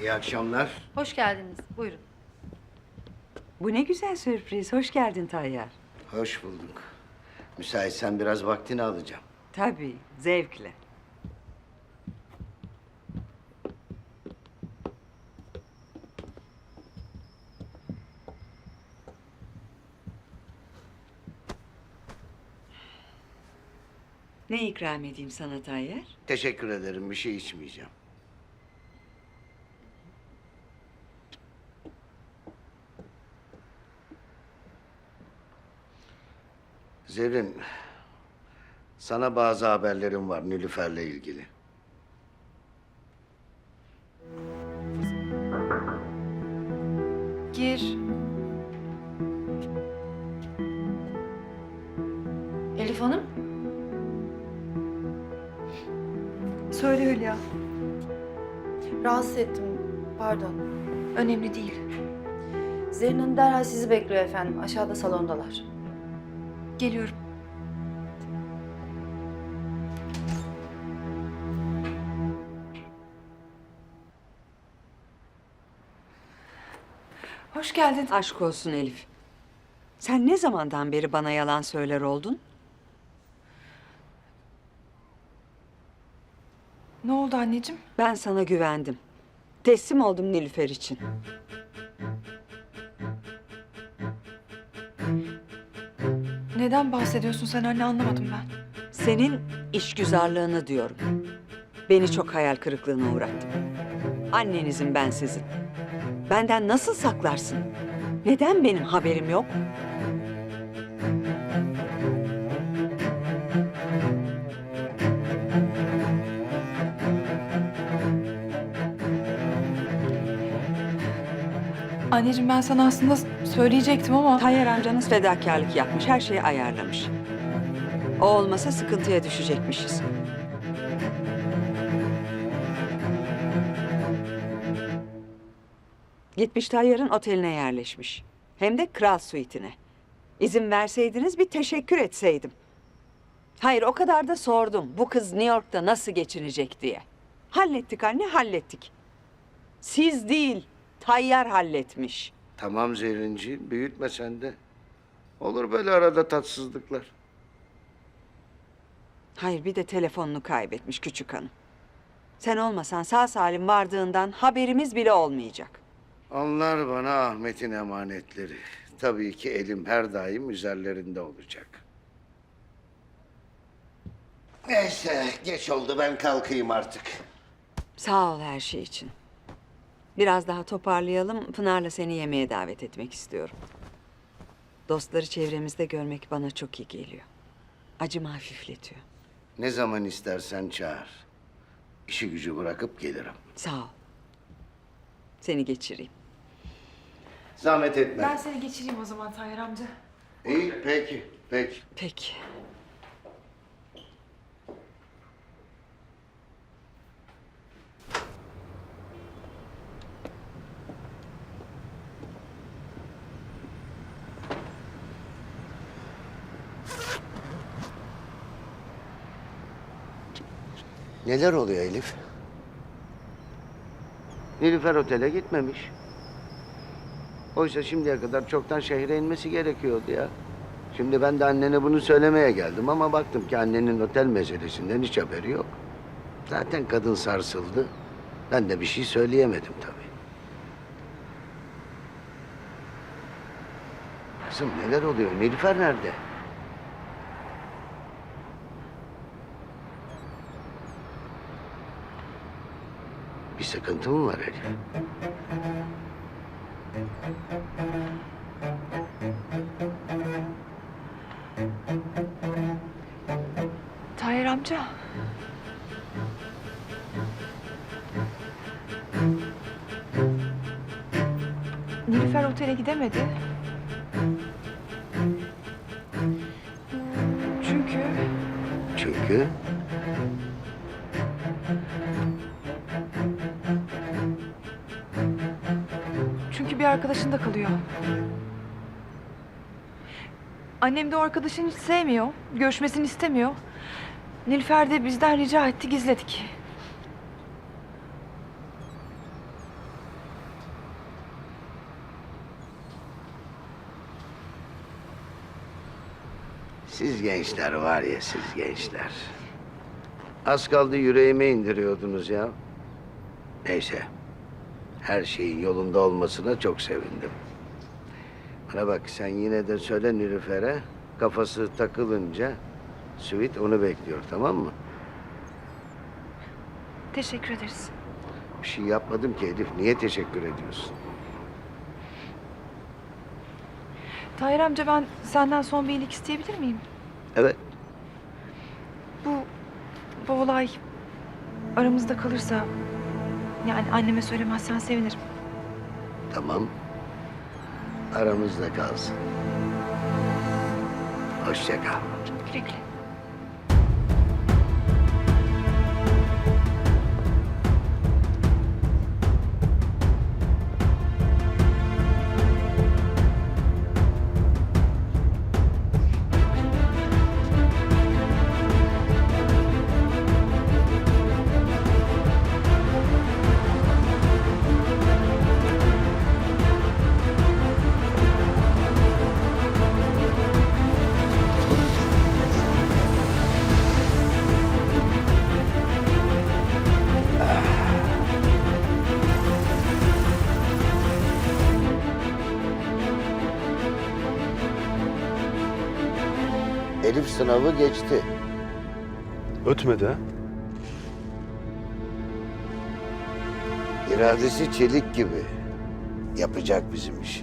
İyi akşamlar. Hoş geldiniz. Buyurun. Bu ne güzel sürpriz. Hoş geldin Tayyar. Hoş bulduk. Müsaitsen biraz vaktini alacağım. Tabii, zevkle. Ne ikram edeyim sana Tayyar? Teşekkür ederim. Bir şey içmeyeceğim. Zerrin, sana bazı haberlerim var Nilüfer'le ilgili. Gir. Elif Hanım? Söyle Hülya. Rahatsız ettim. Pardon. Önemli değil. Zerrin Hanım derhal sizi bekliyor efendim. Aşağıda salondalar. Geliyorum. Hoş geldin. Aşk olsun Elif. Sen ne zamandan beri bana yalan söyler oldun? Ne oldu anneciğim? Ben sana güvendim. Teslim oldum Nilüfer için. Neden bahsediyorsun sen anne anlamadım ben. Senin işgüzarlığını diyorum. Beni çok hayal kırıklığına uğrattın. Annenizin ben sizin. Benden nasıl saklarsın? Neden benim haberim yok? Anneciğim ben sana aslında söyleyecektim ama... Tayyar amcanız fedakarlık yapmış, her şeyi ayarlamış. O olmasa sıkıntıya düşecekmişiz. Gitmiş Tayyar'ın oteline yerleşmiş. Hem de kral suitine. İzin verseydiniz bir teşekkür etseydim. Hayır o kadar da sordum. Bu kız New York'ta nasıl geçinecek diye. Hallettik anne hallettik. Siz değil, Tayyar halletmiş. Tamam Zerrinci, büyütme sen de. Olur böyle arada tatsızlıklar. Hayır bir de telefonunu kaybetmiş küçük hanım. Sen olmasan sağ salim vardığından haberimiz bile olmayacak. Onlar bana Ahmet'in emanetleri. Tabii ki elim her daim üzerlerinde olacak. Neyse, geç oldu. Ben kalkayım artık. Sağ ol her şey için. Biraz daha toparlayalım. Pınar'la seni yemeğe davet etmek istiyorum. Dostları çevremizde görmek bana çok iyi geliyor. Acımı hafifletiyor. Ne zaman istersen çağır. İşi gücü bırakıp gelirim. Sağ ol. Seni geçireyim. Zahmet etme. Ben seni geçireyim o zaman Tayyar amca. İyi, peki, peki. Peki. Neler oluyor Elif? Nilüfer otele gitmemiş. Oysa şimdiye kadar çoktan şehre inmesi gerekiyordu ya. Şimdi ben de annene bunu söylemeye geldim ama baktım ki annenin otel meselesinden hiç haberi yok. Zaten kadın sarsıldı. Ben de bir şey söyleyemedim tabii. Kızım neler oluyor? Nilüfer nerede? Bir sıkıntı mı var Elif? Tayyar amca. Nilüfer otele gidemedi. Çünkü Çünkü arkadaşın da kalıyor. Annem de o arkadaşını hiç sevmiyor. Görüşmesini istemiyor. Nilüfer de bizden rica etti gizledik. Siz gençler var ya siz gençler. Az kaldı yüreğime indiriyordunuz ya. Neyse. Her şeyin yolunda olmasına çok sevindim. Bana bak sen yine de söyle Nilüfer'e kafası takılınca Sweet onu bekliyor tamam mı? Teşekkür ederiz. Bir şey yapmadım ki Elif. Niye teşekkür ediyorsun? Tahir amca ben senden son bir iyilik isteyebilir miyim? Evet. Bu, bu olay aramızda kalırsa yani anneme söylemezsen sevinirim. Tamam. Aramızda kalsın. Hoşça kal. Güle güle. Elif sınavı geçti. Ötmedi ha? İradesi çelik gibi. Yapacak bizim işi.